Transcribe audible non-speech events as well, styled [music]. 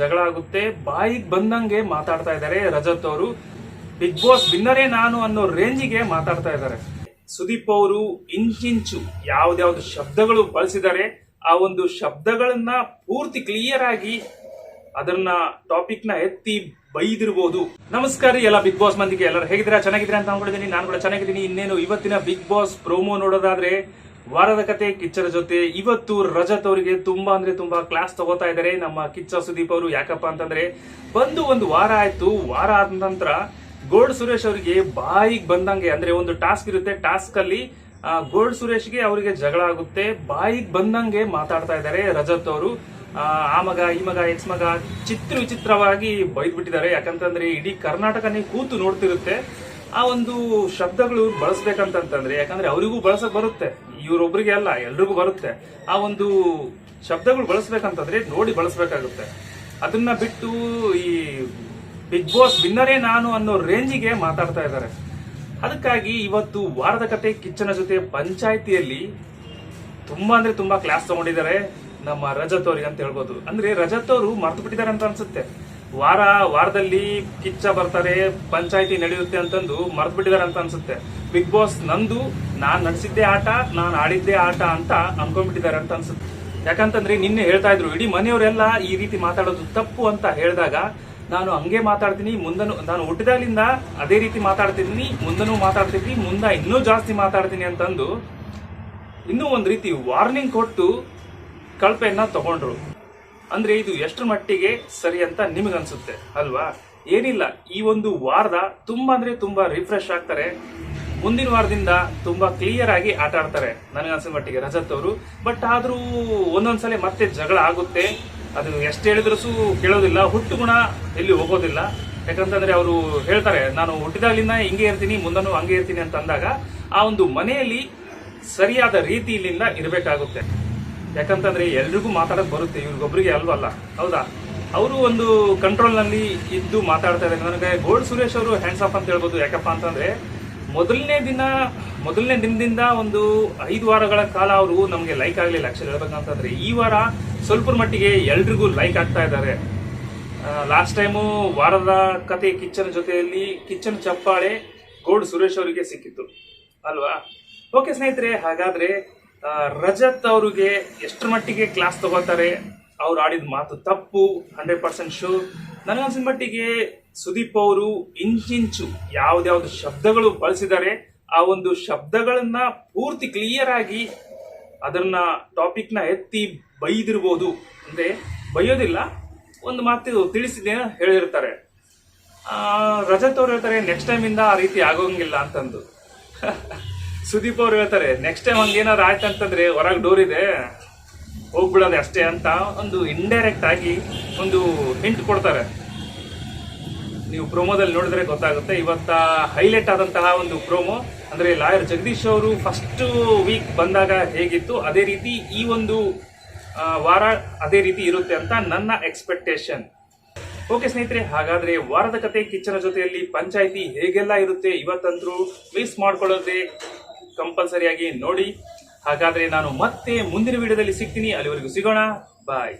ಜಗಳ ಆಗುತ್ತೆ. ಬಾಯಿಗೆ ಬಂದಂಗೆ ಮಾತಾಡ್ತಾ ಇದ್ದಾರೆ ರಜತ್ ಅವರು. ಬಿಗ್ ಬಾಸ್ ವಿನ್ನರೇ ನಾನು ಅನ್ನೋ ರೇಂಜಿಗೆ ಮಾತಾಡ್ತಾ ಇದ್ದಾರೆ. ಸುದೀಪ್ ಅವರು ಇಂಚಿಂಚು ಯಾವ್ದಾವ್ದು ಶಬ್ದಗಳು ಬಳಸಿದ್ದಾರೆ. ಆ ಒಂದು ಶಬ್ದಗಳನ್ನ ಪೂರ್ತಿ ಕ್ಲಿಯರ್ ಆಗಿ ಅದನ್ನ ಟಾಪಿಕ್ನ ಎತ್ತಿ ಬೈದಿರ್ಬೋದು. ನಮಸ್ಕಾರ ಎಲ್ಲ ಬಿಗ್ ಬಾಸ್ ಮಂದಿಗೆ. ಎಲ್ಲರೂ ಹೇಗಿದ್ದೀರಾ? ಚೆನ್ನಾಗಿದ್ರೆ ಅಂತ ಅನ್ಕೊಂಡಿದ್ದೀನಿ ನಾನು ಕೂಡ ಚೆನ್ನಾಗಿದ್ದೀನಿ. ಇನ್ನೇನು ಇವತ್ತಿನ ಬಿಗ್ ಬಾಸ್ ಪ್ರೋಮೋ ನೋಡೋದಾದ್ರೆ ವಾರದ ಕತೆ ಕಿಚ್ಚರ ಜೊತೆ ಇವತ್ತು ರಜತ್ ಅವರಿಗೆ ತುಂಬಾ ಅಂದ್ರೆ ತುಂಬಾ ಕ್ಲಾಸ್ ತಗೋತಾ ಇದ್ದಾರೆ. ನಮ್ಮ ಕಿಚ್ಚ ಸುದೀಪ್ ಅವರು ಯಾಕಪ್ಪ ಅಂತಂದ್ರೆ ಬಂದು ಒಂದು ವಾರ ಆಯ್ತು. ವಾರ ಆದ ನಂತರ ಗೋಲ್ಡ್ ಸುರೇಶ್ ಅವರಿಗೆ ಬಾಯಿಗೆ ಬಂದಂಗೆ ಅಂದ್ರೆ ಒಂದು ಟಾಸ್ಕ್ ಇರುತ್ತೆ. ಟಾಸ್ಕ್ ಅಲ್ಲಿ ಗೋಲ್ಡ್ ಸುರೇಶ್ಗೆ ಅವರಿಗೆ ಜಗಳ ಆಗುತ್ತೆ. ಬಾಯಿಗೆ ಬಂದಂಗೆ ಮಾತಾಡ್ತಾ ಇದ್ದಾರೆ ರಜತ್ ಅವರು. ಆ, ಆ ಮಗ ಈ ಮಗ ಎಕ್ಸ್ ಮಗ ಚಿತ್ರ ವಿಚಿತ್ರವಾಗಿ ಬೈದ್ಬಿಟ್ಟಿದ್ದಾರೆ. ಯಾಕಂತಂದ್ರೆ ಇಡೀ ಕರ್ನಾಟಕನೇ ಕೂತು ನೋಡ್ತಿರುತ್ತೆ. ಆ ಒಂದು ಶಬ್ದಗಳು ಬಳಸ್ಬೇಕಂತಂತಂದ್ರೆ, ಯಾಕಂದ್ರೆ ಅವರಿಗೂ ಬಳಸಕ್ ಬರುತ್ತೆ. ಇವ್ರೊಬ್ರಿಗೆ ಅಲ್ಲ, ಎಲ್ರಿಗೂ ಬರುತ್ತೆ. ಆ ಒಂದು ಶಬ್ದಗಳು ಬಳಸ್ಬೇಕಂತಂದ್ರೆ ನೋಡಿ ಬಳಸ್ಬೇಕಾಗುತ್ತೆ. ಅದನ್ನ ಬಿಟ್ಟು ಈ ಬಿಗ್ ಬಾಸ್ ವಿನ್ನರೇ ನಾನು ಅನ್ನೋ ರೇಂಜಿಗೆ ಮಾತಾಡ್ತಾ ಇದ್ದಾರೆ. ಅದಕ್ಕಾಗಿ ಇವತ್ತು ವಾರದ ಕತೆ ಕಿಚ್ಚನ ಜೊತೆ ಪಂಚಾಯಿತಿಯಲ್ಲಿ ತುಂಬಾ ಅಂದ್ರೆ ತುಂಬಾ ಕ್ಲಾಸ್ ತಗೊಂಡಿದ್ದಾರೆ. ನಮ್ಮ ರಜತ್ ಅವ್ರಿಗೆ ಅಂತ ಹೇಳ್ಬೋದು. ಅಂದ್ರೆ ರಜತ್ ಅವರು ಮರ್ತು ಬಿಟ್ಟಿದ್ದಾರೆ ಅಂತ ಅನ್ಸುತ್ತೆ. ವಾರ, ವಾರದಲ್ಲಿ ಕಿಚ್ಚ ಬರ್ತಾರೆ, ಪಂಚಾಯಿತಿ ನಡೆಯುತ್ತೆ ಅಂತಂದು ಮರ್ತು ಬಿಟ್ಟಿದ್ದಾರೆ ಅಂತ ಅನ್ಸುತ್ತೆ. ಬಿಗ್ ಬಾಸ್ ನಂದು, ನಾನ್ ನಡೆಸಿದ್ದೆ ಆಟ, ನಾನು ಆಡಿದ್ದೆ ಆಟ ಅಂತ ಅನ್ಕೊಂಡ್ಬಿಟ್ಟಿದ್ದಾರೆ ಅಂತ ಅನ್ಸುತ್ತೆ. ಯಾಕಂತಂದ್ರೆ ನಿನ್ನೆ ಹೇಳ್ತಾ ಇದ್ರು, ಇಡೀ ಮನೆಯವರೆಲ್ಲ ಈ ರೀತಿ ಮಾತಾಡೋದು ತಪ್ಪು ಅಂತ ಹೇಳಿದಾಗ, ನಾನು ಹಂಗೆ ಮಾತಾಡ್ತೀನಿ, ಮುಂದನು, ನಾನು ಹುಟ್ಟಿದಾಗಲಿಂದ ಅದೇ ರೀತಿ ಮಾತಾಡ್ತಿದ್ದೀನಿ, ಮುಂದನೂ ಮಾತಾಡ್ತಿದ್ದೀನಿ, ಮುಂದ ಇನ್ನೂ ಜಾಸ್ತಿ ಮಾತಾಡ್ತೀನಿ ಅಂತಂದು ಇನ್ನೂ ಒಂದು ರೀತಿ ವಾರ್ನಿಂಗ್ ಕೊಟ್ಟು ಕಳಪೆಯನ್ನ ತಗೊಂಡ್ರು. ಅಂದ್ರೆ ಇದು ಎಷ್ಟರ ಮಟ್ಟಿಗೆ ಸರಿ ಅಂತ ನಿಮಗನ್ಸುತ್ತೆ, ಅಲ್ವಾ? ಏನಿಲ್ಲ, ಈ ಒಂದು ವಾರದ ತುಂಬಾ ಅಂದ್ರೆ ತುಂಬಾ ರಿಫ್ರೆಶ್ ಆಗ್ತಾರೆ. ಮುಂದಿನ ವಾರದಿಂದ ತುಂಬಾ ಕ್ಲಿಯರ್ ಆಗಿ ಆಟ ಆಡ್ತಾರೆ ನನಗನ್ಸಿದ ಮಟ್ಟಿಗೆ ರಜತ್ ಅವರು. ಬಟ್ ಆದ್ರೂ ಒಂದೊಂದ್ಸಲ ಮತ್ತೆ ಜಗಳ ಆಗುತ್ತೆ. ಅದು ಎಷ್ಟು ಹೇಳಿದ್ರು ಸು ಕೇಳೋದಿಲ್ಲ ಹುಟ್ಟು ಗುಣ ಎಲ್ಲಿ ಹೋಗೋದಿಲ್ಲ. ಯಾಕಂತಂದ್ರೆ ಅವರು ಹೇಳ್ತಾರೆ, ನಾನು ಹುಟ್ಟಿದಾಗಲಿಂದ ಹಿಂಗೆ ಇರ್ತೀನಿ, ಮುಂದನೂ ಹಂಗೆ ಇರ್ತೀನಿ ಅಂತ ಅಂದಾಗ ಆ ಒಂದು ಮನೆಯಲ್ಲಿ ಸರಿಯಾದ ರೀತಿಯಿಂದ ಇರಬೇಕಾಗುತ್ತೆ. ಯಾಕಂತಂದ್ರೆ ಎಲ್ರಿಗೂ ಮಾತಾಡಕ್ ಬರುತ್ತೆ, ಇವ್ರಿಗೊಬ್ರಿಗೆ ಅಲ್ವಲ್ಲ. ಹೌದಾ? ಅವರು ಒಂದು ಕಂಟ್ರೋಲ್ನಲ್ಲಿ ಇದ್ದು ಮಾತಾಡ್ತಾ ಇದ್ದಾರೆ. ನನಗೆ ಗೋಲ್ಡ್ ಸುರೇಶ್ ಅವರು ಹ್ಯಾಂಡ್ಸ್ ಆಫ್ ಅಂತ ಹೇಳ್ಬೋದು. ಯಾಕಪ್ಪ ಅಂತಂದ್ರೆ, ಮೊದಲನೇ ದಿನ, ಮೊದಲನೇ ದಿನದಿಂದ ಒಂದು ಐದು ವಾರಗಳ ಕಾಲ ಅವರು ನಮಗೆ ಲೈಕ್ ಆಗಲಿಲ್ಲ. ಅಕ್ಷರ ಹೇಳ್ಬೇಕಂತಂದ್ರೆ, ಈ ವಾರ ಸ್ವಲ್ಪ ಮಟ್ಟಿಗೆ ಎಲ್ರಿಗೂ ಲೈಕ್ ಆಗ್ತಾ ಇದ್ದಾರೆ. ಲಾಸ್ಟ್ ಟೈಮು ವಾರದ ಕತೆ ಕಿಚ್ಚನ್ ಜೊತೆಯಲ್ಲಿ ಕಿಚ್ಚನ್ ಚಪ್ಪಾಳೆ ಗೋಲ್ಡ್ ಸುರೇಶ್ ಅವರಿಗೆ ಸಿಕ್ಕಿತ್ತು. ಅಲ್ವಾ? ಓಕೆ ಸ್ನೇಹಿತರೆ, ಹಾಗಾದ್ರೆ ರಜತ್ ಅವ್ರಿಗೆ ಎಷ್ಟರ ಮಟ್ಟಿಗೆ ಕ್ಲಾಸ್ ತಗೋತಾರೆ ಅವ್ರು ಆಡಿದ ಮಾತು ತಪ್ಪು ಹಂಡ್ರೆಡ್ ಪರ್ಸೆಂಟ್ ಶೂರ್ ನನಗನ್ಸಿದ ಮಟ್ಟಿಗೆ ಸುದೀಪ್ ಅವರು ಇಂಚಿಂಚು ಯಾವ್ದ್ಯಾವ್ದು ಶಬ್ದಗಳು ಬಳಸಿದ್ದಾರೆ, ಆ ಒಂದು ಶಬ್ದಗಳನ್ನ ಪೂರ್ತಿ ಕ್ಲಿಯರ್ ಆಗಿ ಅದನ್ನ ಟಾಪಿಕ್ನ ಎತ್ತಿ ಬೈದಿರ್ಬೋದು. ಅಂದ್ರೆ ಬೈಯೋದಿಲ್ಲ, ಒಂದು ಮಾತು ತಿಳಿಸಿದೆ ಹೇಳಿರ್ತಾರೆ. ರಜತ್ ಅವ್ರು ಹೇಳ್ತಾರೆ ನೆಕ್ಸ್ಟ್ ಟೈಮ್ ಇಂದ ಆ ರೀತಿ ಆಗೋಂಗಿಲ್ಲ ಅಂತಂದು. [laughs] ಸುದೀಪ್ ಅವ್ರು ಹೇಳ್ತಾರೆ ನೆಕ್ಸ್ಟ್ ಟೈಮ್ ಹಂಗೇನಾರು ಆಯ್ತು ಅಂತಂದ್ರೆ ಹೊರಗೆ ಡೋರ್ ಇದೆ, ಹೋಗ್ಬಿಡೋದೆ ಅಷ್ಟೇ ಅಂತ ಒಂದು ಇಂಡೈರೆಕ್ಟ್ ಆಗಿ ಒಂದು ಹಿಂಟ್ ಕೊಡ್ತಾರೆ. ನೀವು ಪ್ರೋಮೋದಲ್ಲಿ ನೋಡಿದ್ರೆ ಗೊತ್ತಾಗುತ್ತೆ, ಇವತ್ತ ಹೈಲೈಟ್ ಆದಂತಹ ಒಂದು ಪ್ರೋಮೋ ಅಂದ್ರೆ ಲಾಯರ್ ಜಗದೀಶ್ ಅವರು ಫಸ್ಟ್ ವೀಕ್ ಬಂದಾಗ ಹೇಗಿತ್ತು, ಅದೇ ರೀತಿ ಈ ಒಂದು ವಾರ ಅದೇ ರೀತಿ ಇರುತ್ತೆ ಅಂತ ನನ್ನ ಎಕ್ಸ್ಪೆಕ್ಟೇಷನ್ ಓಕೆ ಸ್ನೇಹಿತರೆ, ಹಾಗಾದ್ರೆ ವಾರದ ಕತೆ ಕಿಚ್ಚನ ಜೊತೆಯಲ್ಲಿ ಪಂಚಾಯಿತಿ ಹೇಗೆಲ್ಲ ಇರುತ್ತೆ, ಇವತ್ತಂತರೂ ಮಿಸ್ ಮಾಡ್ಕೊಳ್ಳೋದೆ ಕಂಪಲ್ಸರಿಯಾಗಿ ನೋಡಿ. ಹಾಗಾದ್ರೆ ನಾನು ಮತ್ತೆ ಮುಂದಿನ ವಿಡಿಯೋದಲ್ಲಿ ಸಿಗ್ತೀನಿ. ಅಲ್ಲಿವರೆಗೂ ಸಿಗೋಣ. ಬಾಯ್